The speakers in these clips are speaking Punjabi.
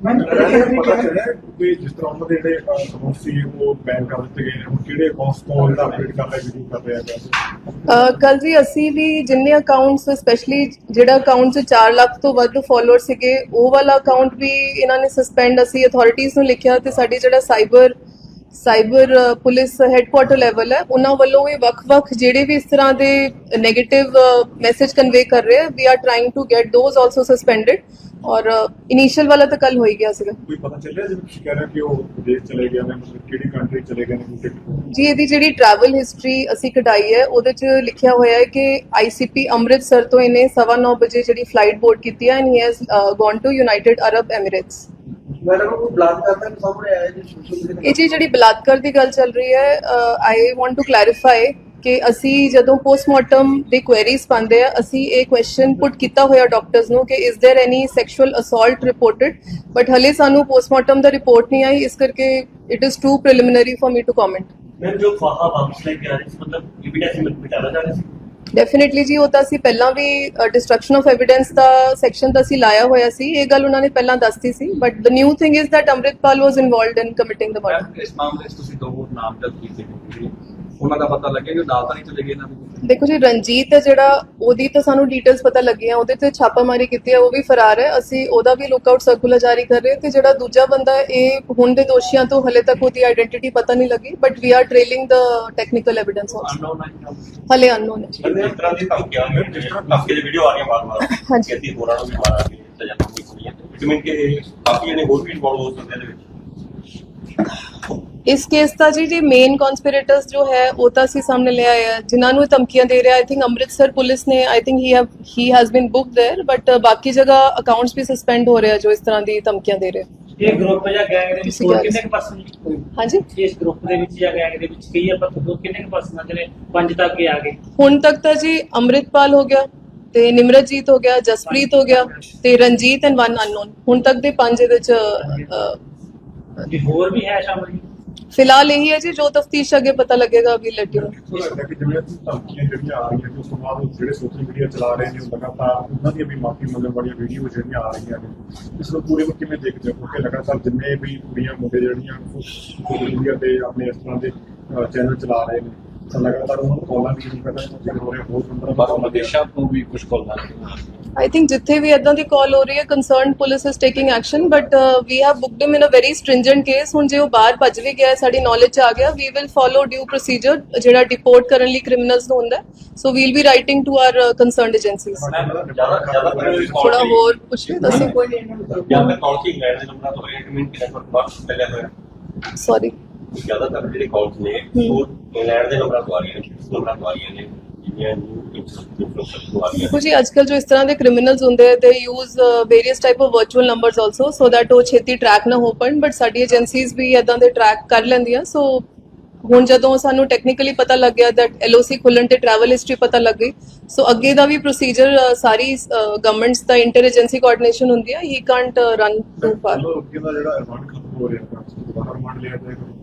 ਪਤਾ ਚੱਲਿਆ ਕਿ ਜਿਸ ਤਰ੍ਹਾਂ ਉਹਨਾਂ ਦੇ ਜਿਹੜੇ ਅਕਾਊਂਟ ਸੀ ਉਹ ਬੈਨ ਕਰ ਦਿੱਤੇ ਗਏ ਨੇ ਹੁਣ ਕਿਹੜੇ ਅਕਾਊਂਟਸ ਤੋਂ ਇਹਦਾ ਅਪਡੇਟ ਕਰ ਰਿਹਾ ਵੀਡੀਓ ਕਰ ਰਿਹਾ ਕੱਲ ਜੀ ਅਸੀਂ ਵੀ ਜਿੰਨੇ ਅਕਾਊਂਟਸ ਸਪੈਸ਼ਲੀ ਜਿਹੜਾ ਅਕਾਊਂਟ 'ਚ 4 ਲੱਖ ਤੋਂ ਵੱਧ ਫਾਲੋਅਰ ਸੀਗੇ, ਉਹ ਵਾਲਾ ਅਕਾਊਂਟ ਵੀ ਇਹਨਾਂ ਨੇ ਸਸਪੈਂਡ ਅਸੀਂ ਅਥਾਰਟੀਆਂ ਨੂੰ ਲਿਖਿਆ ਤੇ ਸਾਡੀ ਜਿਹੜਾ cyber cyber police headquarter level ਹੈ, ਉਹਨਾਂ ਵੱਲੋਂ ਵੀ ਵੱਖ-ਵੱਖ ਜਿਹੜੇ ਵੀ ਇਸ ਤਰ੍ਹਾਂ ਦੇ 네ਗੇਟਿਵ ਮੈਸੇਜ ਕਨਵੇ ਕਰ ਰਹੇ ਆ we are trying to get those also suspended ਔਰ ਇਨੀਸ਼ੀਅਲ ਵਾਲਾ ਤਾਂ ਕੱਲ ਹੋ ਹੀ ਗਿਆ ਸੀਗਾ। ਕੋਈ ਪਤਾ ਚੱਲਿਆ ਜਿਵੇਂ ਤੁਸੀਂ ਕਹਿ ਰਹੇ ਹੋ ਕਿ ਉਹ ਵਿਦੇਸ਼ ਚਲੇ ਗਏ ਨੇ ਮਤਲਬ ਕਿਹੜੀ ਕੰਟਰੀ ਚਲੇ ਗਏ ਨੇ ਕੋਈ ਟਿਕਟ ਜੀ ਇਹਦੀ ਜਿਹੜੀ ਟਰੈਵਲ ਹਿਸਟਰੀ ਅਸੀਂ ਕਢਾਈ ਹੈ ਉਹਦੇ 'ਚ ਲਿਖਿਆ ਹੋਇਆ ਹੈ ਕਿ ਆਈਸੀਪੀ ਅੰਮ੍ਰਿਤਸਰ ਤੋਂ ਇਹਨੇ 9:30 ਵਜੇ ਜਿਹੜੀ ਫਲਾਈਟ ਬੋਰਡ ਕੀਤੀ ਹੈ and he has gone to United Arab Emirates madam ਉਹ ਬਲਾਤਕਾਰ ਦਾ ਸਾਹਮਣੇ ਆਇਆ ਜੀ ਸੋਸ਼ਲ ਇਹ ਜੀ ਜਿਹੜੀ ਬਲਾਤਕਾਰ ਦੀ ਗੱਲ ਚੱਲ ਰਹੀ ਹੈ ਆਈ ਵਾਂਟ ਟੂ ਕਲੈਰੀਫਾਈ ਕਿ ਅਸੀਂ ਜਦੋਂ ਪੋਸਟਮਾਰਟਮ ਦੀ ਕੁਐਰੀਜ਼ ਪਾਉਂਦੇ ਆ ਅਸੀਂ ਇਹ ਕੁਐਸਚਨ ਪੁੱਟ ਕੀਤਾ ਹੋਇਆ ਡਾਕਟਰਸ ਨੂੰ ਕਿ is there any sexual assault reported but ਹਲੇ ਸਾਨੂੰ ਪੋਸਟਮਾਰਟਮ ਦਾ ਰਿਪੋਰਟ ਨਹੀਂ ਆਈ ਇਸ ਕਰਕੇ it is too preliminary for me to comment ਮੈਂ ਜੋ ਫਾਹਾ ਬਾਬਸ ਲੈ ਕੇ ਆ ਰਹੀ ਸੀ ਮਤਲਬ ਇਵੀਡੈਂਸ ਮਿਟਾਵਾ ਜਾ ਰਿਹਾ ਸੀ? ਡੈਫੀਨਿਟਲੀ ਜੀ ਉਹ ਤਾਂ ਅਸੀਂ ਪਹਿਲਾਂ ਵੀ ਡਿਸਟਰਕਸ਼ਨ ਆਫ ਐਵੀਡੈਂਸ ਦਾ ਸੈਕਸ਼ਨ ਤਾਂ ਅਸੀਂ ਲਾਇਆ ਹੋਇਆ ਸੀ ਇਹ ਗੱਲ ਉਹਨਾਂ ਨੇ ਪਹਿਲਾਂ ਦੱਸਤੀ ਸੀ but the new thing is that Amritpal was involved in committing the murder ਇਸ ਮਾਮਲੇ 'ਚ ਤੁਸੀਂ ਦੋ ਹੋਰ ਨਾਮ ਦਰਜ ਕੀਤੇ ਨੇ ਉਹਨਾਂ ਦਾ ਪਤਾ ਲੱਗਿਆ ਕਿ ਉਹ ਨਾਲ ਤਾਂ ਨਹੀਂ ਚਲੇ ਗਏ ਇਹਨਾਂ ਦੇ ਦੇਖੋ ਜੀ ਰਣਜੀਤ ਹੈ ਜਿਹੜਾ ਉਹਦੀ ਤਾਂ ਸਾਨੂੰ ਡਿਟੇਲਸ ਪਤਾ ਲੱਗੀਆਂ ਉਹਦੇ ਤੇ ਛਾਪਾਮਾਰੀ ਕੀਤੀ ਹੈ ਉਹ ਵੀ ਫਰਾਰ ਹੈ। ਅਸੀਂ ਉਹਦਾ ਵੀ ਲੁੱਕਆਊਟ ਸਰਕੂਲਰ ਜਾਰੀ ਕਰ ਰਹੇ ਹਾਂ ਤੇ ਜਿਹੜਾ ਦੂਜਾ ਬੰਦਾ ਹੈ, ਇਹ ਹੁਣ ਦੇ ਦੋਸ਼ੀਆਂ ਤੋਂ ਹਲੇ ਤੱਕ ਉਹਦੀ ਆਇਡੈਂਟੀਟੀ ਪਤਾ ਨਹੀਂ ਲੱਗੀ but we are trailing the technical evidence also unknown ਹੈ ਹਲੇ ਅਨਨੋਨ ਹੈ ਜਿਸ ਤਰ੍ਹਾਂ ਦੀ ਧਮਕੀਆਂ ਨੇ ਜਿਸ ਤਰ੍ਹਾਂ ਧਮਕੀ ਦੀ ਵੀਡੀਓ ਆ ਰਹੀ ਹੈ ਬਾਰ-ਬਾਰ ਹਾਂਜੀ। ਕਿ ਅਸੀਂ ਹੋਰਾਂ ਨੂੰ ਵੀ ਮਾਰਾਂਗੇ ਸਜ਼ਾ ਨਹੀਂ ਹੋਣੀ ਹੈ ਮੀਨ ਕਿ ਬਾਕੀ ਜਣੇ ਹੋਰ ਵੀ ਇਨਵੋਲਵ ਹੋ ਸਕਦੇ ਇਹਦੇ ਵਿੱਚ। ਇਸ ਕੇਸ ਦਾ ਜੀ ਜੀ ਮੇਨ ਕਨਸਪੀਰੇਟਰਸ ਜੋ ਹੈ ਉਹ ਤਾਂ ਅਸੀਂ ਸਾਹਮਣੇ ਲੈ ਆਏ ਆ ਜਿਨ੍ਹਾਂ ਨੂੰ ਇਹ ਧਮਕੀਆਂ ਦੇ ਰਿਹਾ ਆਈ ਥਿੰਕ ਅੰਮ੍ਰਿਤਸਰ ਪੁਲਿਸ ਨੇ I think he have he has been booked there but ਬਾਕੀ ਜਗ੍ਹਾ ਅਕਾਊਂਟਸ ਵੀ ਸਸਪੈਂਡ ਹੋ ਰਹੇ ਆ ਜੋ ਇਸ ਤਰ੍ਹਾਂ ਦੀ ਧਮਕੀਆਂ ਦੇ ਰਹੇ ਇਹ ਗਰੁੱਪ ਜਾਂ ਗੈਂਗ ਦੇ ਵਿੱਚ ਤੁਸੀਂ ਹੋਰ ਕਹਿ ਕਿੰਨੇ ਰਹੇ ਕੁ ਪਰਸਨ ਹਾਂਜੀ ਇਸ ਗਰੁੱਪ ਦੇ ਵਿੱਚ ਜਾਂ ਗੈਂਗ ਦੇ ਵਿੱਚ ਕਈ ਆਪਾਂ ਤੋਂ ਕਿੰਨੇ ਕੁ ਪਰਸਨ ਆ ਜਿਹੜੇ ਪੰਜ ਤੱਕ ਹੀ ਆ ਗਏ ਹੁਣ ਤੱਕ ਤਾਂ ਜੀ ਅੰਮ੍ਰਿਤਪਾਲ ਹੋ ਗਿਆ ਤੇ ਨਿਮਰਤਜੀਤ ਹੋ ਗਿਆ ਜਸਪ੍ਰੀਤ ਹੋ ਗਿਆ ਤੇ ਰਣਜੀਤ ਐਂਡ ਵਨ ਅਨਨੋਨ ਹੁਣ ਤੱਕ ਦੇ ਪੰਜ ਇਹਦੇ ਚ ਅਹ, ਵੀ ਹੋਰ ਵੀ ਹੈ ਸ਼ਾਮਲ ਜੀ ਫਿਲਹਾਲ ਇਹੀ ਹੈ ਜੀ, ਜੋ ਤਫਤੀਸ਼ ਅੱਗੇ ਪਤਾ ਲੱਗੇਗਾ ਅਗਲੀ ਲੱਟੀ ਨੂੰ। ਮੈਨੂੰ ਲੱਗਦਾ ਕਿ ਜਿਵੇਂ ਧਮਕੀਆਂ ਜਿਹੜੀਆਂ ਆ ਰਹੀਆਂ ਨੇ, ਉਸ ਤੋਂ ਬਾਅਦ ਉਹ ਜਿਹੜੇ ਸੋਸ਼ਲ ਮੀਡੀਆ ਚਲਾ ਰਹੇ ਨੇ, ਉਹ ਲਗਾਤਾਰ ਉਹਨਾਂ ਦੀਆਂ ਵੀ ਮਾਫੀ ਮੰਗਣ ਵਾਲੀਆਂ ਵੀਡੀਓ ਜਿਹੜੀਆਂ ਆ ਰਹੀਆਂ ਨੇ, ਇਸ ਨੂੰ ਪੂਰੇ ਨੂੰ ਕਿਵੇਂ ਦੇਖਦੇ ਹੋ? ਕਿਉਂਕਿ ਲਗਾਤਾਰ ਜਿੰਨੇ ਵੀ ਕੁੜੀਆਂ ਮੁੰਡੇ ਜਿਹੜੀਆਂ ਸੋਸ਼ਲ ਮੀਡੀਆ ਤੇ ਆਪਣੇ ਇਸ ਤਰ੍ਹਾਂ ਦੇ ਚੈਨਲ ਚਲਾ ਰਹੇ ਨੇ। ਤਾਂ ਲਗਾਤਾਰ ਉਹਨਾਂ ਨੂੰ ਕਾਲਾਂ ਵੀ ਨਹੀਂ ਕਰਦਾ ਕਿ ਹੋ ਰਿਹਾ ਬਹੁਤ ਅੰਦਰ ਬਾਹਰੋਂ ਵਿਦੇਸ਼ਾਂ ਤੋਂ ਵੀ ਕੁਝ ਕਾਲ ਆ ਆਈ ਥਿੰਕ ਜਿੱਥੇ ਵੀ ਇਦਾਂ ਦੀ ਕਾਲ ਹੋ ਰਹੀ ਹੈ concerned police is taking action but we have booked him in a very stringent case ਹੁਣ ਜੇ ਉਹ ਬਾਹਰ ਭੱਜ ਵੀ ਗਿਆ ਸਾਡੀ ਨੌਲੇਜ ਚ ਆ ਗਿਆ we will follow due procedure ਜਿਹੜਾ ਡਿਪੋਰਟ ਕਰਨ ਲਈ ਕ੍ਰਿਮੀਨਲਸ ਨੂੰ ਹੁੰਦਾ so we'll be writing to our concerned agencies ਥੋੜਾ ਹੋਰ ਪੁੱਛ ਲਿਓ ਦੱਸੋ। ਕੋਈ ਜ਼ਿਆਦਾ ਕਾਲਸ ਹੀ ਇੰਗਲੈਂਡ ਦੇ ਨੰਬਰਾਂ ਤੋਂ ਇਟ ਮੀਨ ਕਿ ਨੈਟਵਰਕ ਬਾਕਸ ਚੱਲਿਆ ਹੋਇਆ। ਸੌਰੀ ਜ਼ਿਆਦਾਤਰ ਜਿਹੜੇ ਕਾਲਸ ਨੇ ਉਹ ਇੰਗਲੈਂਡ ਦੇ ਨੰਬਰਾਂ ਤੋਂ ਆ ਰਹੀਆਂ ਨੇ ਨੰਬਰਾਂ ਤੋਂ ਆ ਰਹੀਆਂ ਨੇ ਤੋਂ ਜੀ ਅੱਜਕੱਲ ਜੋ ਇਸ ਤਰ੍ਹਾਂ ਦੇ ਕ੍ਰਿਮੀਨਲਸ ਹੁੰਦੇ they use various type of virtual numbers also so that ਉਹ ਛੇਤੀ ਟਰੈਕ ਨਾ ਹੋ ਪਣ ਬਟ ਸਾਡੀ ਏਜੰਸੀਜ਼ ਵੀ ਇਦਾਂ ਦੇ ਟਰੈਕ ਕਰ ਲੈਂਦੀਆਂ ਸੋ ਹੁਣ ਜਦੋਂ ਸਾਨੂੰ ਟੈਕਨੀਕਲੀ ਪਤਾ ਲੱਗ ਗਿਆ ਦੈਟ ਐਲਓਸੀ ਖੁੱਲਣ ਤੇ ਟਰੈਵਲ ਹਿਸਟਰੀ ਪਤਾ ਲੱਗ ਗਈ ਸੋ ਅੱਗੇ ਦਾ ਵੀ ਪ੍ਰੋਸੀਜਰ ਸਾਰੀ ਗਵਰਨਮੈਂਟਸ ਦਾ ਇੰਟਰ ਏਜੰਸੀ ਕੋਆਰਡੀਨੇਸ਼ਨ ਹੁੰਦੀ ਹੈ he can't run too far ਜਿਹੜਾ ਰਿਮਾਂਡ ਖਤਮ ਹੋ ਰਿਹਾ ਤਾਂ ਦੁਬਾਰਾ ਰਿਮਾਂਡ ਲਿਆ ਜਾਏਗਾ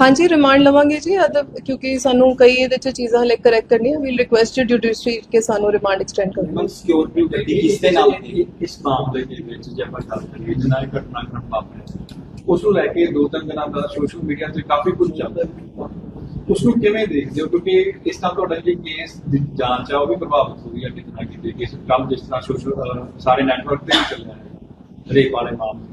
ਹਾਂਜੀ ਰਿਮਾਂਡ ਲਵਾਂਗੇ ਜੀ, ਅਦ, ਕਿਉਂਕਿ ਸਾਨੂੰ ਕਈ ਇਹਦੇ ਚ ਚੀਜ਼ਾਂ ਹਲੇ ਕਰੈਕਟ ਕਰਨੀਆਂ ਵੀਲ ਰਿਕੁਐਸਟ ਜੁਡੀਸ਼ਰੀ ਕਿ ਸਾਨੂੰ ਰਿਮਾਂਡ ਐਕਸਟੈਂਡ ਕਰੋ। ਮਨ ਸਿਕਿਉਰਿਟੀ ਗੱਡੀ ਕਿਸ ਦੇ ਨਾਮ ਤੇ ਇਸ ਮਾਮਲੇ ਦੇ ਵਿੱਚ ਜੇ ਆਪਾਂ ਗੱਲ ਕਰੀਏ ਜਨਾਈ ਘਟਨਾ ਕਰਨ ਵਾਪਰਿਆ ਉਸ ਨੂੰ ਲੈ ਕੇ ਦੋ ਤਿੰਨ ਦਿਨਾਂ ਦਾ ਸੋਸ਼ਲ ਮੀਡੀਆ ਤੇ ਕਾਫੀ ਕੁਝ ਚੱਲਦਾ। ਹੈ ਉਸ ਨੂੰ ਕਿਵੇਂ ਦੇਖਦੇ ਹੋ? ਕਿਉਂਕਿ ਇਸ ਤਰ੍ਹਾਂ ਤੁਹਾਡਾ ਜੇ ਕੇਸ ਦੀ ਜਾਂਚ ਆ, ਉਹ ਵੀ ਪ੍ਰਭਾਵਿਤ ਹੋਈ ਹੈ ਕਿਤੇ ਨਾ ਕਿਤੇ ਕਿ ਕੰਮ ਜਿਸ ਤਰ੍ਹਾਂ ਸੋਸ਼ਲ ਸਾਰੇ ਨੈਟਵਰਕ ਤੇ ਹੀ ਚੱਲਿਆ ਹੈ, ਰੇਪ ਵਾਲੇ ਮਾਮਲੇ। ਦੇ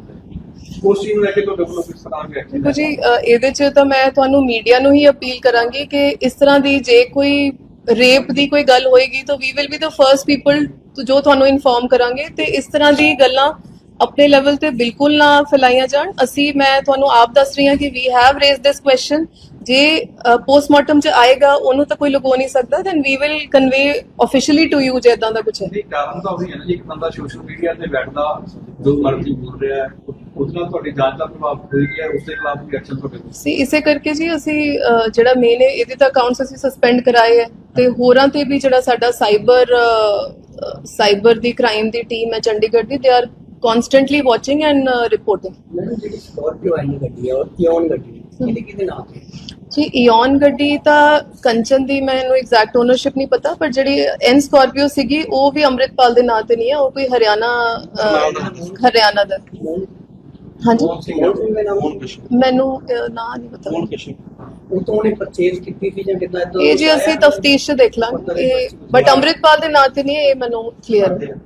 ਉਸ ਚੀਜ਼ ਨੂੰ ਲੈ ਕੇ ਤੁਹਾਡੇ ਕੋਲ ਕਿਸ ਤਰ੍ਹਾਂ ਦੀ ਦੇਖੋ ਜੀ ਇਹਦੇ ਚ ਤਾਂ ਮੈਂ ਤੁਹਾਨੂੰ ਮੀਡੀਆ ਨੂੰ ਹੀ ਅਪੀਲ ਕਰਾਂਗੀ ਕਿ ਇਸ ਤਰ੍ਹਾਂ ਦੀ ਜੇ ਕੋਈ ਰੇਪ ਦੀ ਕੋਈ ਗੱਲ ਹੋਏਗੀ ਤਾਂ we will be the first people ਜੋ ਤੁਹਾਨੂੰ ਇਨਫੋਰਮ ਕਰਾਂਗੇ ਤੇ ਇਸ ਤਰ੍ਹਾਂ ਦੀ ਗੱਲਾਂ ਆਪਣੇ ਲੈਵਲ ਤੇ ਬਿਲਕੁਲ ਨਾ ਫੈਲਾਈਆਂ ਜਾਣ। ਅਸੀਂ ਮੈਂ ਤੁਹਾਨੂੰ ਆਪ ਦੱਸ ਰਹੀ ਹਾਂ ਕਿ we have raised this question ਜੇ ਪੋਸਟਮਾਰਟਮ ਚ ਆਏਗਾ ਉਹਨੂੰ ਤਾਂ ਕੋਈ ਲੁਕੋ ਨਹੀਂ ਸਕਦਾ then we will convey officially to you ਜੇ ਇਦਾਂ ਦਾ ਕੁਝ ਹੈ। ਨਹੀਂ ਕਾਰਨ ਤਾਂ ਉਹੀ ਹੈ ਨਾ ਜੀ ਇੱਕ ਬੰਦਾ ਸੋਸ਼ਲ ਮੀਡੀਆ ਤੇ ਬੈਠਦਾ ਜੋ ਮਰਜ਼ੀ ਬੋਲ ਰਿਹਾ ਹੈ ਉਸ ਨਾਲ ਤੁਹਾਡੀ ਜਾਂਚ ਦਾ ਪ੍ਰਭਾਵ ਹੋਈ ਹੈ ਉਸ ਦੇ ਖਿਲਾਫ ਵੀ ਐਕਸ਼ਨ ਤੁਹਾਡੇ ਕੋਲ? ਸੀ ਇਸੇ ਕਰਕੇ ਜੀ ਅਸੀਂ ਅਹ, ਜਿਹੜਾ ਮੇਨ ਹੈ ਇਹਦੇ ਤਾਂ ਅਕਾਊਂਟਸ ਅਸੀਂ ਸਸਪੈਂਡ ਕਰਾਏ ਹੈ ਤੇ ਹੋਰਾਂ ਤੇ ਵੀ ਜਿਹੜਾ ਸਾਡਾ ਸਾਈਬਰ ਸਾਈਬਰ ਦੀ ਕ੍ਰਾਈਮ ਦੀ ਟੀਮ ਹੈ ਚੰਡੀਗੜ੍ਹ ਦੀ they are constantly watching and reporting madam ਜਿਹੜੀ ਸਕਾਰਪੀਓ ਆਈ ਗੱਡੀ ਹੈ ਔਰ ਕਿਉਂ ਗੱਡੀ ਕਿਹਦੇ ਕਿਹਦੇ ਨਾਮ ਤੇ? ਜੀ ਇਓਨ ਗੱਡੀ ਤਾਂ ਕੰਚਨ ਦੀ ਮੈਨੂੰ ਐਗਜ਼ੈਕਟ ਓਨਰਸ਼ਿਪ ਨਹੀਂ ਪਤਾ ਪਰ ਜਿਹੜੀ ਐਨ ਸਕਾਰਪੀਓ ਸੀਗੀ ਉਹ ਵੀ ਅੰਮ੍ਰਿਤਪਾਲ ਦੇ ਨਾਂ ਤੇ ਨਹੀਂ ਹੈ ਉਹ ਕੋਈ ਹਰਿਆਣਾ ਅਹ, ਹਰਿਆਣਾ ਦਾ ਹਾਂਜੀ? ਕੌਣ ਸੀ ਕੌਣ ਸਿੰਘ ਦੇ ਨਾਮ ਕੌਣ ਕਿਸ਼ਨ ਮੈਨੂੰ ਅਹ, ਨਾਂ ਨਹੀਂ ਪਤਾ। ਕੌਣ ਕਿਸ਼ਨ ਉਹ ਤੋਂ ਉਹਨੇ ਪਰਚੇਜ਼ ਕੀਤੀ ਸੀ ਜਾਂ ਕਿੱਦਾਂ ਇਹ ਜੀ ਅਸੀਂ ਤਫਤੀਸ਼ ਚ ਦੇਖ ਲਾਂਗੇ। ਬਟ ਅੰਮ੍ਰਿਤਪਾਲ ਦੇ ਨਾਂ ਤੇ ਨਹੀਂ ਇਹ ਮੈਨੂੰ ਕਲੀਅਰ ਹੈ